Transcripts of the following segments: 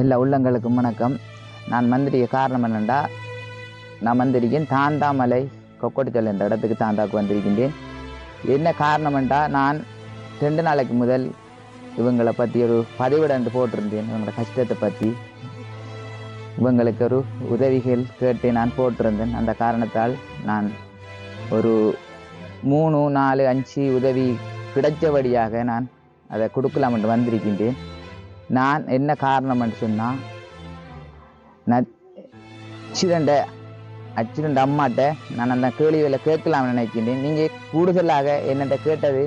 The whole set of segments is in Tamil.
எல்லா உள்ளங்களுக்கும் வணக்கம். நான் மந்திரிக்க காரணம் என்னென்னா நான் வந்திருக்கேன் தாந்தாமலை கொக்கோட்டிச்சல் என்ற இடத்துக்கு தாந்தாக்கு வந்திருக்கின்றேன். என்ன காரணம்ன்றா நான் ரெண்டு நாளைக்கு முதல் இவங்களை பற்றி ஒரு பதிவிடந்து போட்டிருந்தேன். இவங்களோட கஷ்டத்தை பற்றி இவங்களுக்கு ஒரு உதவிகள் கேட்டு நான் போட்டிருந்தேன். அந்த காரணத்தால் நான் ஒரு மூணு நாலு அஞ்சு உதவி கிடைச்சபடியாக நான் அதை கொடுக்கலாம் என்று வந்திருக்கின்றேன். நான் என்ன காரணம்னு சொன்னால் நான் அச்சிரண்ட அச்சிரண்ட அம்மாட்ட நான் அந்த கேள்விகளை கேட்கலாம்னு நினைக்கின்றேன். நீங்கள் கூடுதலாக என்னட்ட கேட்டது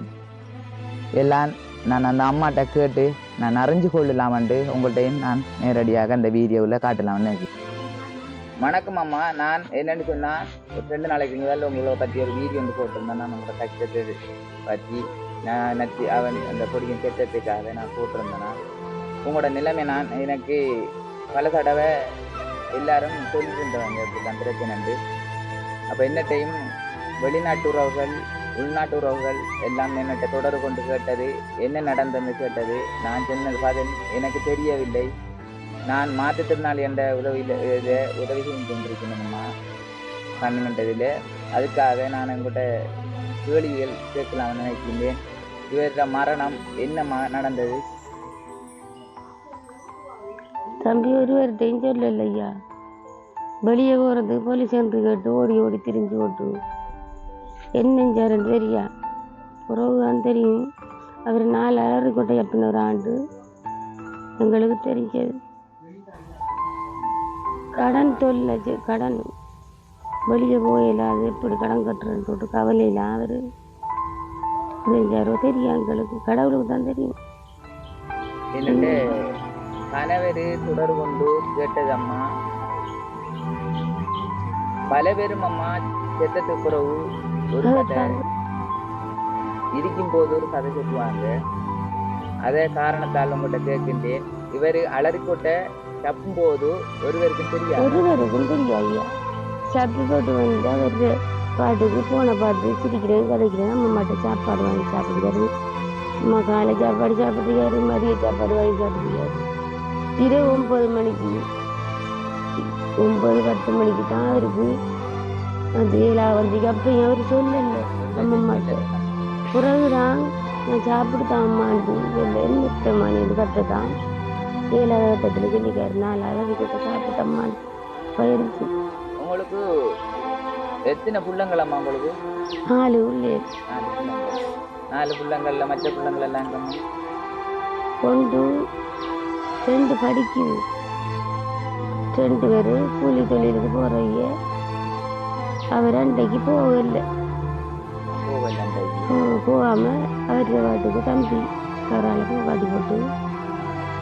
எல்லாம் நான் அந்த அம்மாட்ட கேட்டு நான் அறிஞ்சு கொள்ளலாமன்ட்டு உங்கள்கிட்ட நான் நேரடியாக அந்த வீடியோவில் காட்டலாம்னு நினைக்கிறேன். வணக்கம் அம்மா. நான் என்னென்னு சொன்னால் ஒரு ரெண்டு நாளைக்கு முதல்ல உங்களை பற்றி ஒரு வீடியோ வந்து போட்டிருந்தேன். நான் உங்களோட கஷ்டத்தை பற்றி நான் நச்சு அவன் அந்த பொடியின் திட்டத்துக்காக நான் போட்டிருந்தேன்னா உங்களோட நிலைமை நான் எனக்கு பல தடவை எல்லாரும் சொல்லியிருந்தவங்க இப்படி தான். பிரச்சனைண்டு அப்போ என்ன டைம் வெளிநாட்டு உறவுகள் உள்நாட்டு உறவுகள் எல்லாம் என்னட்ட தொடர்பு கொண்டு கேட்டது என்ன நடந்ததுன்னு கேட்டது நான் சொன்னது பதில் எனக்கு தெரியவில்லை. நான் மாற்றுத்திறனாளி என்ற உதவியில் இதை உதவி செஞ்சு கொண்டிருக்கணும்மா கண்ணுன்றதில் அதுக்காக நான் உங்கள்கிட்ட கேள்விகள் கேட்கலாம்னு நினைக்கின்றேன். இவர மரணம் என்ன நடந்தது? தம்பி ஒருவர்கிட்டையும் சொல்லல ஐயா வெளியே போகிறது போலீஸ் என்று கேட்டு ஓடி ஓடி திரிஞ்சு ஓட்டு. என்னஞ்சாருன்னு தெரியா? உறவு தான் தெரியும். அவர் நாலு அலறி கொட்டை எப்பின ஒரு ஆண்டு. எங்களுக்கு தெரிஞ்சது. கடன் தொழில் கடன். வெளியே போயில அது எப்படி கடன் கட்டுறேன்னு சொல்லிட்டு கவலையில் அவர். தெரிஞ்சாரோ தெரியும் எங்களுக்கு? கடவுளுக்கு தான் தெரியும். கணவர் தொடர் கொண்டு கேட்டது அம்மா பல பேரும் அம்மா செத்தத்து பிறகு ஒரு கதை. இருக்கும் போது ஒரு கதை சொல்லுவாங்க. அதே காரணத்தால் உங்கள்கிட்ட கேட்கின்றேன். இவர் அலறிக்கொட்டை தப்பும் போது ஒருவருக்கு தெரியாது? ஒருவருக்கும் தெரியும் ஐயா சப்பி போட்டு வந்து அவர் பாட்டுக்கு போனை பார்த்து சிரிக்கிறேன் கதைக்கிறேன். அம்மா மட்டும் சாப்பாடு வாங்கி சாப்பிடுறாரு அம்மா காலை சாப்பாடு சாப்பிட்டுருக்காரு மதிய சாப்பாடு வாங்கி சாப்பிட்டுருக்காரு இரவு ஒன்பது மணிக்கு. ஒன்பது பத்து மணிக்கு தான் அவருக்கு அது ஏழாவது அப்பயும் அவர் சொல்லல. நம்ம மாட்டேன் பிறகுதான் நான் சாப்பிட்டுதான் அம்மாண்டு இல்லை என்னத்தம்மா நீ கட்டதான் ஏழாவது கட்டத்தில் சொல்லிக்காரு நாலாவது கிட்ட சாப்பிட்டம்மான்னு போயிருச்சு. உங்களுக்கு எத்தனை புள்ளங்கள் அம்மா உங்களுக்கு? நாலு உள்ளே. நாலு புள்ளங்கள். நாலு புள்ளங்கள்ல மற்ற புள்ளங்கள் எல்லாம் கொண்டு ரெண்டு படிக்குது. ரெண்டு பேர் கூலி தொழிலுக்கு போகிறவங்க அவர் அன்றைக்கு போகல. போகாமல் அவர் பாட்டுக்கு தம்பி அவரால் காட்டி போட்டு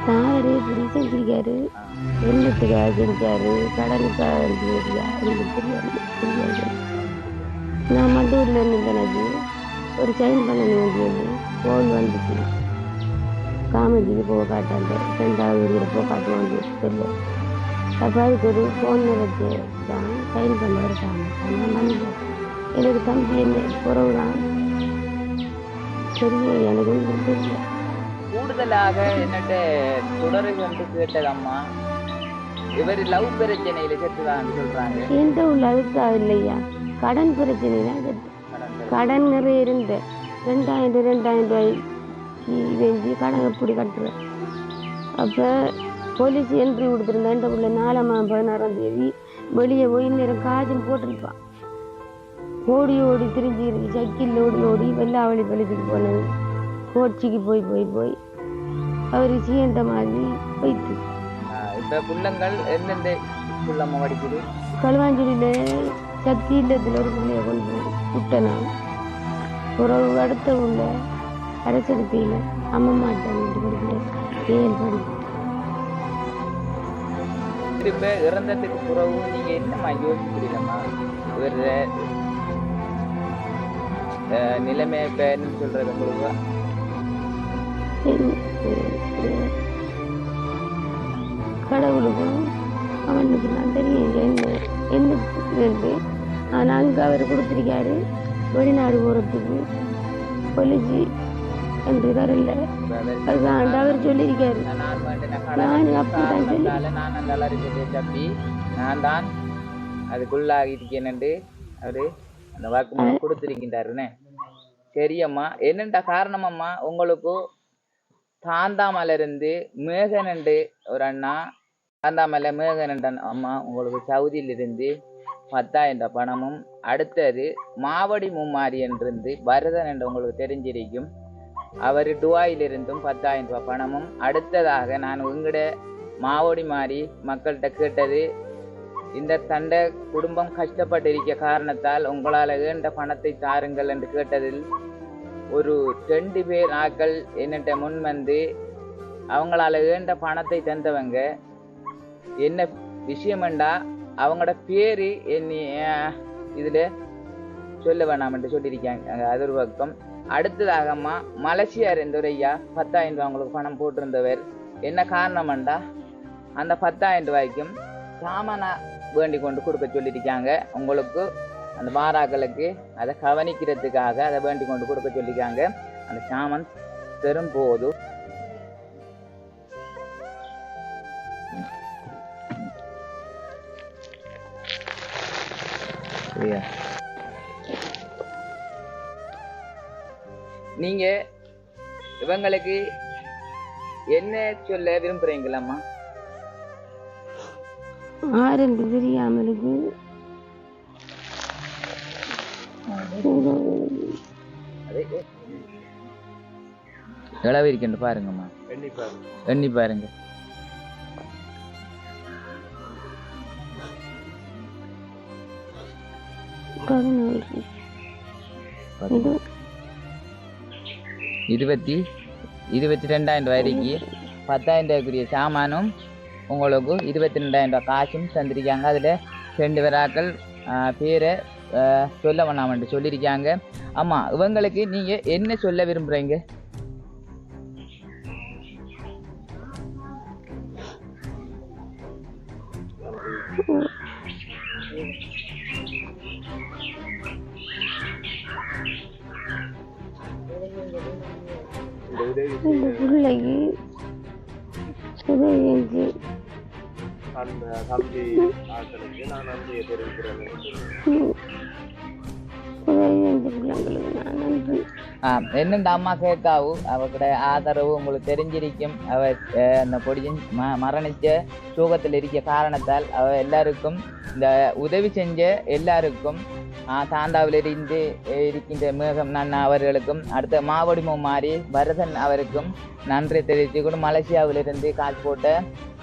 நான் இப்படி செஞ்சிருக்காரு. என்னத்துக்காக செஞ்சாரு கடனுக்காக செஞ்சிருக்கா எனக்கு தெரியாது தெரியாது. நான் மண்டூரில் இருந்து எனக்கு. ஒரு சைன் பண்ண வேண்டியது ஃபோன் வந்துச்சு. காமெடிக்கு போக காட்டாங்க. ரெண்டாவது ஊரில் போக காட்டுவாங்க தெரியல. அப்போ அதுக்கு ஒரு ஃபோன் வச்சு தான் சைன் பண்ண இருக்காங்க. ஆனால் மனிதன் எனக்கு தம்பி என்ன குறவு தான் தெரியல எனக்கு ஒன்றும் தெரியல. கூடுதலாக என்னட்ட தொடரை வந்து கேட்டது அம்மா இவர் லவ் பிரச்சனையில செத்துதான் சொல்றாங்க. எந்த உள்ள அதுக்காக இல்லையா? கடன் பிரச்சனைனா கடன் நிறைய இருந்த ரெண்டாயிரம் ரெண்டாயிரம் ரூபாய் வெஞ்சி கடன் எப்படி கட்டுறேன் அப்போ போலீஸ் என்ட்ரி கொடுத்துருந்தேன் என்ற உள்ள நாலாம் பதினாறாம் தேதி வெளியே போய் நேரம் காஜும் போட்டிருப்பான் ஓடி ஓடி திரிஞ்சு இருக்கு. சைக்கிளில் ஓடி ஓடி வெள்ளாவளி பள்ளிக்கு போனது. கோச்சிக்கு போய் போய் போய் அவர் சீந்த மாதிரி போயிட்டு. இப்ப புள்ளங்கள் எந்தெந்த புள்ளம்மா படிக்குது? களுவாஞ்சேரியில் சக்தி இல்லத்தில் ஒரு பிள்ளைய கொண்டு விட்டேன் நான் உறவு அடுத்த உள்ள அரசகத்தியில் அம்மம்மாட்ட வீட்டு படிக்கிறேன் ஏழு படி திரும்ப இறந்ததுக்கு பிறகு நீங்க என்னம்மா யோசிக்கிறீங்கம்மா? இவர் நிலைமை இப்ப என்ன சொல்றது உங்களுக்கு? கடவுளுக்கும் அவனுக்கு நான் தெரியும். என்ன என்ன இருந்து? ஆனால் அங்கே அவர் கொடுத்துருக்காரு. வெளிநாடு போகிறதுக்கு போலீஸ் என்று வரல. அதுதான் அவர் சொல்லியிருக்காரு. நான் அப்படிதான் சொல்லி- நான் அந்த அலறிச்சதை தப்பி நான் தான் அதுக்குள்ளாகி இருக்கேன்னு அவரு அந்த வாக்குமூலம் கொடுத்திருக்கின்றாருன்னு சரியம்மா என்னென்ன காரணமம்மா? உங்களுக்கு தாந்தாமல இருந்து மேகனண்டு ஒரு அண்ணா தாந்தாமலை மேகனண்டன் அம்மா உங்களுக்கு சவுதியிலிருந்து பத்தாயிரம் ரூபாய் பணமும் அடுத்தது மாவடி மும்மாரி என்றிருந்து பரதன் என்று உங்களுக்கு தெரிஞ்சிருக்கும். அவர் டுவாயிலிருந்தும் பத்தாயிரம் ரூபாய் பணமும் அடுத்ததாக நான் உங்கட மாவோடி மாறி மக்கள்கிட்ட கேட்டது இந்த தண்டை குடும்பம் கஷ்டப்பட்டிருக்க காரணத்தால் உங்களால் ஏண்ட பணத்தை தாருங்கள் என்று கேட்டதில் ஒரு ரெண்டு பேர் ஆக்கள் என்னட்ட முன் வந்து அவங்களால ஏண்ட பணத்தை தந்தவங்க என்ன விஷயமெண்டா அவங்களோட பேரு என்னை இதில் சொல்ல வேணாம்ன்ட்டு சொல்லியிருக்காங்க. அது ஒரு பக்கம். அடுத்ததாகம்மா மலேசியார் என்ற ஐயா பத்தாயிரம் ரூபா உங்களுக்கு பணம் போட்டிருந்தவர். என்ன காரணம்டா அந்த பத்தாயிரம் ரூபாய்க்கும் சாமானா வேண்டி கொண்டு கொடுக்க சொல்லியிருக்காங்க. உங்களுக்கு அந்த மாறாக்களுக்கு அதை கவனிக்கிறதுக்காக அதை வேண்டி கொண்டு கொடுக்க சொல்லியிருக்காங்க. அந்த சாமன் தரும்போது Yeah. நீங்க இவங்களுக்கு என்ன சொல்ல விரும்புறீங்களாம்மா? ஆரம்பி தெரியாமலுக்கு அது எவ்வளவு இருக்குன்னு பாருங்கம்மா. எண்ணி பாருங்க. பதினேழு இது இருபத்தி இருபத்தி ரெண்டாயிரம் ரூபாய்க்கு பத்தாயிரம் ரூபாய்க்குரிய சாமானும் உங்களுக்கு இருபத்தி ரெண்டாயிரம் ரூபாய் காசும் தந்திருக்காங்க. அதில் ரெண்டு பேராக்கள் பேரை சொல்ல வேணாமன்ட்டு சொல்லியிருக்காங்க. ஆமாம் இவங்களுக்கு நீங்கள் என்ன சொல்ல விரும்புகிறீங்க இந்த பிள்ளைக்கு உதவி செஞ்சு அந்த தம்பி ஆட்களுக்கு நான் நன்றியை தெரிவிக்கிறேன். என்னென்ன அம்மா கேட்காவு? அவக்கட ஆதரவு உங்களுக்கு தெரிஞ்சிருக்கும். அவ அந்த பொடியின் ம மரணிச்ச சூகத்தில் இருக்க காரணத்தால் அவ எல்லாருக்கும் இந்த உதவி செஞ்ச எல்லாருக்கும் தாண்டாவிலிருந்து இருக்கின்ற மேகம் நன்னா அவர்களுக்கும் அடுத்த மாவடிமம் மாறி பரதன் அவருக்கும் நன்றி தெரிவித்து கொண்டு மலேசியாவிலிருந்து காசு போட்ட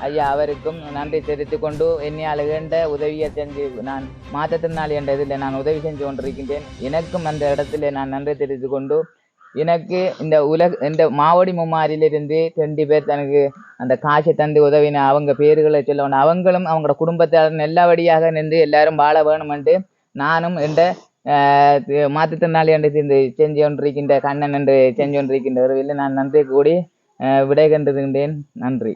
ஐயா அவருக்கும் நன்றி தெரிவித்து கொண்டு என்னையால் வேண்ட உதவியை செஞ்சு நான் மாற்றத்தினால் என்ற இதில் நான் உதவி செஞ்சு கொண்டிருக்கின்றேன். எனக்கும் அந்த இடத்துல நான் நன்றி தெரிவித்து கொண்டு எனக்கு இந்த உலக இந்த மாவடி மும்மாரிலிருந்து ரெண்டு பேர் தனக்கு அந்த காசை தந்து உதவின அவங்க பேர்களை சொல்லணும் அவங்களும் அவங்களோட குடும்பத்தார் நல்லபடியாக நின்று எல்லாரும் வாழ வேணுமென்று நானும் என்ற மாற்றுத்திறனாளி என்று இந்த செஞ்சு கொண்டிருக்கின்ற கண்ணன் என்று செஞ்சு கொண்டிருக்கின்ற உறவில் நான் நன்றி கூடி விடை கண்டிருக்கின்றேன் நன்றி.